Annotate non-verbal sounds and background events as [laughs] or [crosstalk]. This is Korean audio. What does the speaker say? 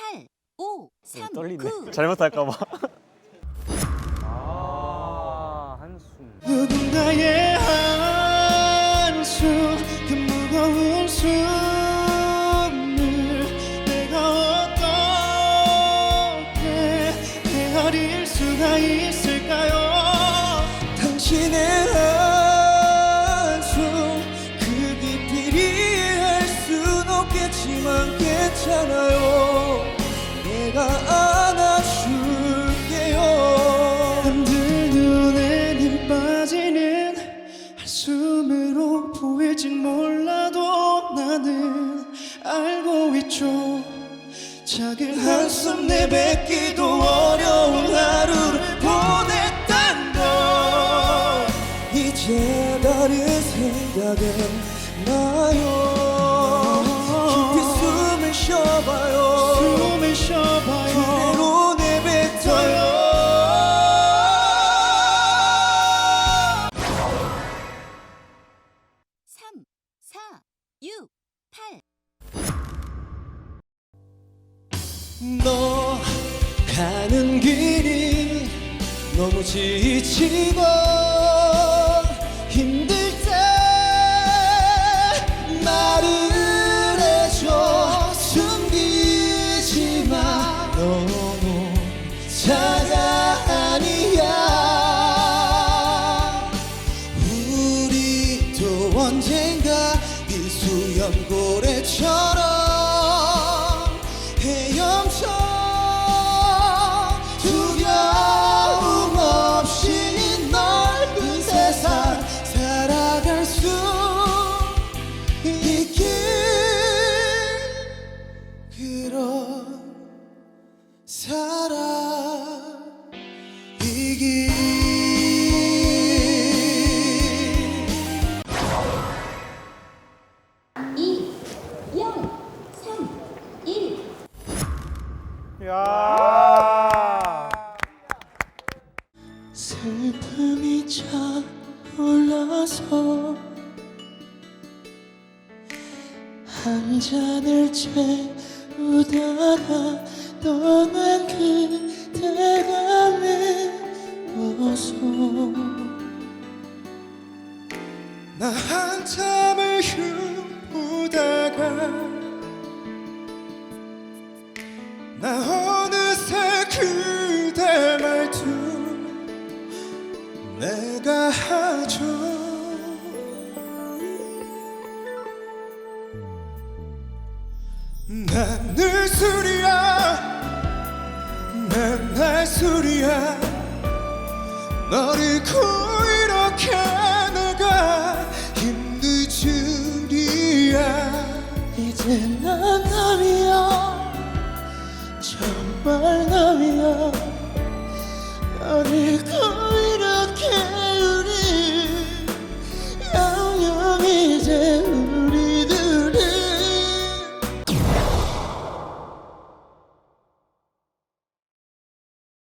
8, 5, 3, 떨리네. 9. [laughs] 잘못할까봐. 아 한숨. 누군가의 한숨 그 무거운 숨을 내가 어떻게 헤아릴 수가 있을까요 당신의 한숨 그 깊이를 알순 없겠지만 괜찮아요 내가 안아줄게요. 남들 눈에 님 빠지는 한숨으로 보일진 몰라도 나는 알고 있죠. 작은 한숨 내뱉기도 어려운 하루를 보냈단 걸 이제 다른 생각은 나요 6, 8. 너 가는 길이 너무 지치고 힘들 때 말을 해줘. 숨기지 마. 너무 차가 아니야. 우리도 이 수염고래처럼 헤엄쳐 두려움 없이 넓은 세상 살아갈 수 있길 그런 사랑이길 슬픔이 차올라서 한 잔을 채우다가 떠난 그대가 외로워서 나 한참을 흉보다가 나 어느새 그대 말투 내가 하죠. 난늘 술이야. 맨날 술이야. 너를 고 이렇게 내가 힘들 줄이야. 이제 난 남이야 정말 남이야 너를 고